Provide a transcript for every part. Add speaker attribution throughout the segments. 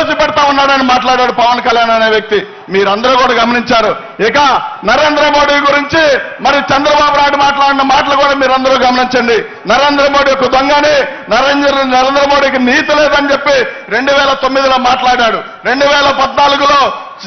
Speaker 1: దోసి పెడతా ఉన్నాడని మాట్లాడాడు పవన్ కళ్యాణ్ అనే వ్యక్తి. మీరందరూ కూడా గమనించారు. ఇక నరేంద్ర మోడీ గురించి మరి చంద్రబాబు నాయుడు మాట్లాడిన మాటలు కూడా మీరందరూ గమనించండి. నరేంద్ర మోడీ ఒక దొంగని నరేంద్ర నరేంద్ర మోడీకి నీతి లేదని చెప్పి రెండు వేల తొమ్మిదిలో మాట్లాడాడు. రెండు వేల పద్నాలుగులో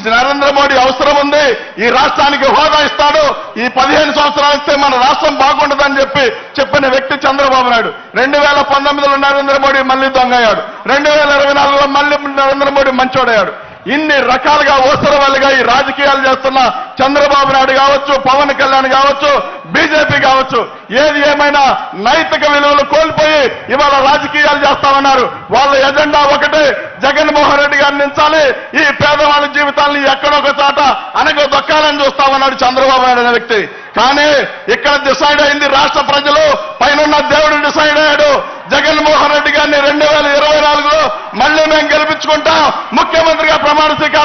Speaker 1: నరేంద్ర మోడీ అవసరం ఉంది ఈ రాష్ట్రానికి హోదా ఇస్తాడు ఈ పదిహేను సంవత్సరాలు ఇస్తే మన రాష్ట్రం బాగుండదని చెప్పి చెప్పిన వ్యక్తి చంద్రబాబు నాయుడు. రెండు వేల పంతొమ్మిదిలో నరేంద్ర మోడీ మళ్ళీ దొంగయ్యాడు. రెండు వేల ఇరవై నాలుగులో మళ్ళీ నరేంద్ర మోడీ మంచోడయ్యాడు. ఇన్ని రకాలుగా ఓసరవాళ్ళుగా ఈ రాజకీయాలు చేస్తున్న చంద్రబాబు నాయుడు కావచ్చు పవన్ కళ్యాణ్ కావచ్చు బీజేపీ కావచ్చు ఏది ఏమైనా నైతిక విలువలు కోల్పోయి ఇవాళ రాజకీయాలు చేస్తామన్నారు. వాళ్ళ ఎజెండా ఒకటే జగన్మోహన్ రెడ్డి గారిని నించాలి. ఈ పేదవాళ్ళ జీవితాన్ని ఎక్కడొక చాట అనగ దొక్కాలని చూస్తామన్నాడు చంద్రబాబు నాయుడు అనే వ్యక్తి. కానీ ఇక్కడ డిసైడ్ అయింది రాష్ట్ర ప్రజలు పైన దేవుడు డిసైడ్ అయ్యాడు. मुख्यमंत्री का प्रमाण स्वीकार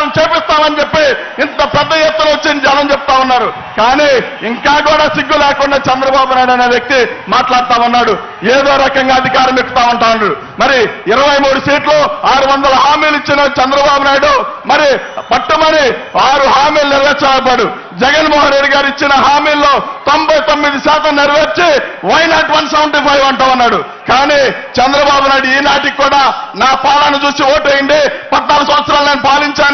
Speaker 1: చెప్పి ఇంత పెద్ద ఎత్తున వచ్చింది జనం చెప్తా ఉన్నారు. కానీ ఇంకా కూడా సిగ్గు లేకుండా చంద్రబాబు నాయుడు అనే వ్యక్తి మాట్లాడుతా ఉన్నాడు. ఏదో రకంగా అధికారం ఎక్కుతా ఉంటాడు మరి ఇరవై మూడు సీట్లు ఆరు వందల హామీలు ఇచ్చిన చంద్రబాబు నాయుడు మరి పట్టుమని ఆరు హామీలు నెరవేర్చబడ్డాడు. జగన్మోహన్ రెడ్డి గారు ఇచ్చిన హామీల్లో తొంభై తొమ్మిది శాతం నెరవేర్చి why not one seventy five అంటా ఉన్నాడు. కానీ చంద్రబాబు నాయుడు ఈనాటికి కూడా నా పాలన చూసి ఓటేయండి పద్నాలుగు సంవత్సరాలు నేను పాలించాను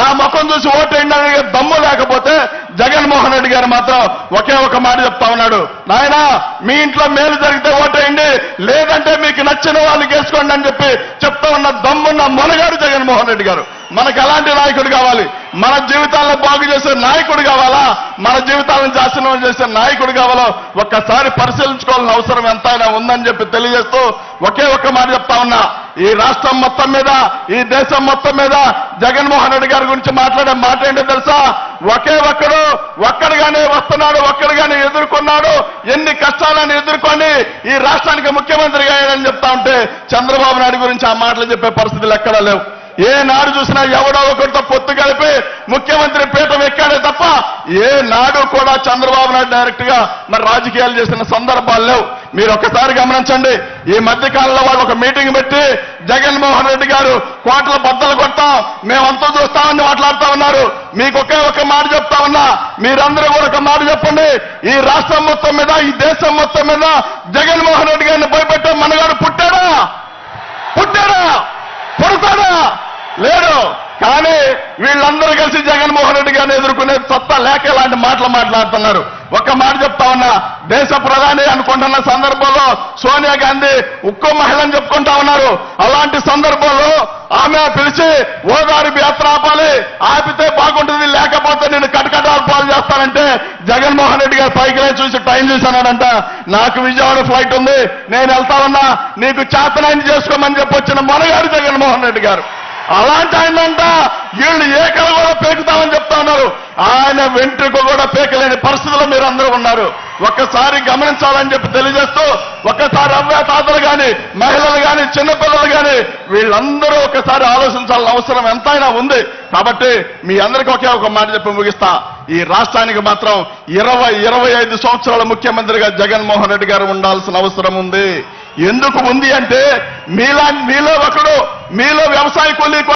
Speaker 1: నా ముఖం చూసి ఓటేయండి అనే దమ్ము లేకపోతే జగన్మోహన్ రెడ్డి గారు మాత్రం ఒకే ఒక మాట చెప్తా ఉన్నాడు. నాయనా మీ ఇంట్లో మేలు జరిగితే ఓటేయండి. లేదంటే మీకు నచ్చిన వాళ్ళు గెలుచుకోండి అని చెప్పి చెప్తా ఉన్న దమ్మున్న మొనగాడు జగన్మోహన్ రెడ్డి గారు. మనకు ఎలాంటి నాయకుడు కావాలి. మన జీవితాలను బాగు చేసే నాయకుడు కావాలా? మన జీవితాలను శాసనం చేసే నాయకుడు కావాలో? ఒక్కసారి పరిశీలించుకోవాల్సిన అవసరం ఎంతైనా ఉందని చెప్పి తెలియజేస్తూ ఒకే ఒక్క మాట చెప్తా ఉన్నా. ఈ రాష్ట్రం మొత్తం మీద ఈ దేశం మొత్తం మీద జగన్మోహన్ రెడ్డి గారి గురించి మాట్లాడే మాట ఏంటో తెలుసా? ఒకే ఒక్కడు ఒక్కడిగానే వస్తున్నాడు ఒక్కడిగానే ఎదుర్కొన్నాడు. ఎన్ని కష్టాలను ఎదుర్కొని ఈ రాష్ట్రానికి ముఖ్యమంత్రిగా అయ్యాడని చెప్తా ఉంటే చంద్రబాబు నాయుడు గురించి ఆ మాటలు చెప్పే పరిస్థితులు ఎక్కడా లేవు. ఏ నాడు చూసినా ఎవడో ఒకరితో పొత్తు కలిపి ముఖ్యమంత్రి పీఠం ఎక్కాడే తప్ప ఏ నాడు కూడా చంద్రబాబు నాయుడు డైరెక్ట్గా మరి రాజకీయాలు చేసిన సందర్భాలు లేవు. మీరు ఒక్కసారి గమనించండి. ఈ మధ్య కాలంలో వాళ్ళు ఒక మీటింగ్ పెట్టి జగన్మోహన్ రెడ్డి గారు కోట్ల బద్దలు కొడతాం మేమంతా చూస్తామని మాట్లాడుతా ఉన్నారు. మీకు ఒకే ఒక మాట చెప్తా ఉన్నా మీరందరూ కూడా ఒక మాట చెప్పండి. ఈ రాష్ట్రం మొత్తం మీద ఈ దేశం మొత్తం మీద జగన్మోహన్ రెడ్డి గారిని భయపెట్టే మనగాడు పుట్టాడా పుడతాడా లేడు కానీ వీళ్ళందరూ కలిసి జగన్మోహన్ రెడ్డి గారిని ఎదుర్కొనే సత్తా లేక మాటలు మాట్లాడుతున్నారు. ఒక్క మాట చెప్తా ఉన్నా. దేశ ప్రధాని అనుకుంటున్న సందర్భంలో సోనియా గాంధీ ఉక్కు మహిళని చెప్పుకుంటా ఉన్నారు. అలాంటి సందర్భంలో ఆమె పిలిచి ఓదారు యాత్ర ఆపాలి. ఆపితే బాగుంటుంది లేకపోతే నేను కటకటాలు పాలు చేస్తానంటే జగన్మోహన్ రెడ్డి గారు పైకి చూసి టైం చూశానంట. నాకు విజయవాడ ఫ్లైట్ ఉంది. నేను వెళ్తా ఉన్నా. నీకు చేతనాన్ని చేసుకోమని చెప్పొచ్చిన మనగారు జగన్మోహన్ రెడ్డి గారు. అలాంటి ఆయనంట. వీళ్ళు ఏకలు కూడా పేకుతామని చెప్తా ఉన్నారు. ఆయన వెంట్రుక కూడా పేకలేని పరిస్థితిలో మీరు అందరూ ఉన్నారు. ఒక్కసారి గమనించాలని చెప్పి తెలియజేస్తూ ఒక్కసారి అవ్వ తాతలు కానీ మహిళలు కానీ చిన్నపిల్లలు కానీ వీళ్ళందరూ ఒకసారి ఆలోచించాల్సిన అవసరం ఎంతైనా ఉంది. కాబట్టి మీ అందరికీ ఒకే ఒక మాట చెప్పి ముగిస్తా. ఈ రాష్ట్రానికి మాత్రం ఇరవై ఇరవై ఐదు సంవత్సరాల ముఖ్యమంత్రిగా జగన్మోహన్ రెడ్డి గారు ఉండాల్సిన అవసరం ఉంది. ఎందుకు ఉంది అంటే మీలా మీలో ఒకడు మీలో వ్యవసాయ కూలీ